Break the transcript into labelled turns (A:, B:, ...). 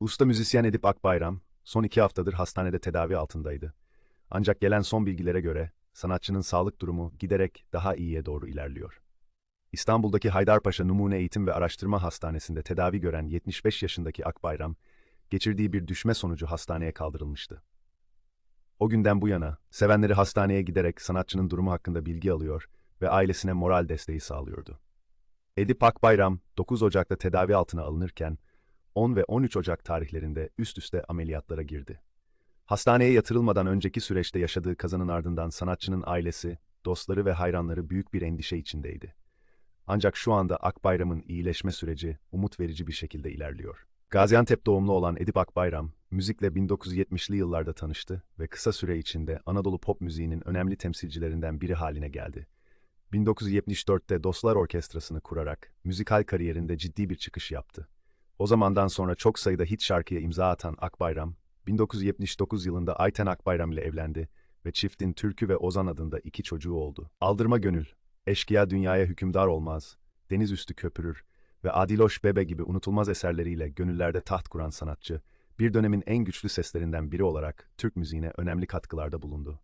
A: Usta müzisyen Edip Akbayram, son iki haftadır hastanede tedavi altındaydı. Ancak gelen son bilgilere göre, sanatçının sağlık durumu giderek daha iyiye doğru ilerliyor. İstanbul'daki Haydarpaşa Numune Eğitim ve Araştırma Hastanesi'nde tedavi gören 75 yaşındaki Akbayram, geçirdiği bir düşme sonucu hastaneye kaldırılmıştı. O günden bu yana, sevenleri hastaneye giderek sanatçının durumu hakkında bilgi alıyor ve ailesine moral desteği sağlıyordu. Edip Akbayram, 9 Ocak'ta tedavi altına alınırken, 10 ve 13 Ocak tarihlerinde üst üste ameliyatlara girdi. Hastaneye yatırılmadan önceki süreçte yaşadığı kazanın ardından sanatçının ailesi, dostları ve hayranları büyük bir endişe içindeydi. Ancak şu anda Akbayram'ın iyileşme süreci umut verici bir şekilde ilerliyor. Gaziantep doğumlu olan Edip Akbayram, müzikle 1970'li yıllarda tanıştı ve kısa süre içinde Anadolu pop müziğinin önemli temsilcilerinden biri haline geldi. 1974'te Dostlar Orkestrası'nı kurarak müzikal kariyerinde ciddi bir çıkış yaptı. O zamandan sonra çok sayıda hit şarkıya imza atan Akbayram, 1979 yılında Ayten Akbayram ile evlendi ve çiftin Türkü ve Ozan adında iki çocuğu oldu. Aldırma Gönül, Eşkıya Dünyaya Hükümdar Olmaz, Deniz Üstü Köpürür ve Adiloş Bebe gibi unutulmaz eserleriyle gönüllerde taht kuran sanatçı, bir dönemin en güçlü seslerinden biri olarak Türk müziğine önemli katkılarda bulundu.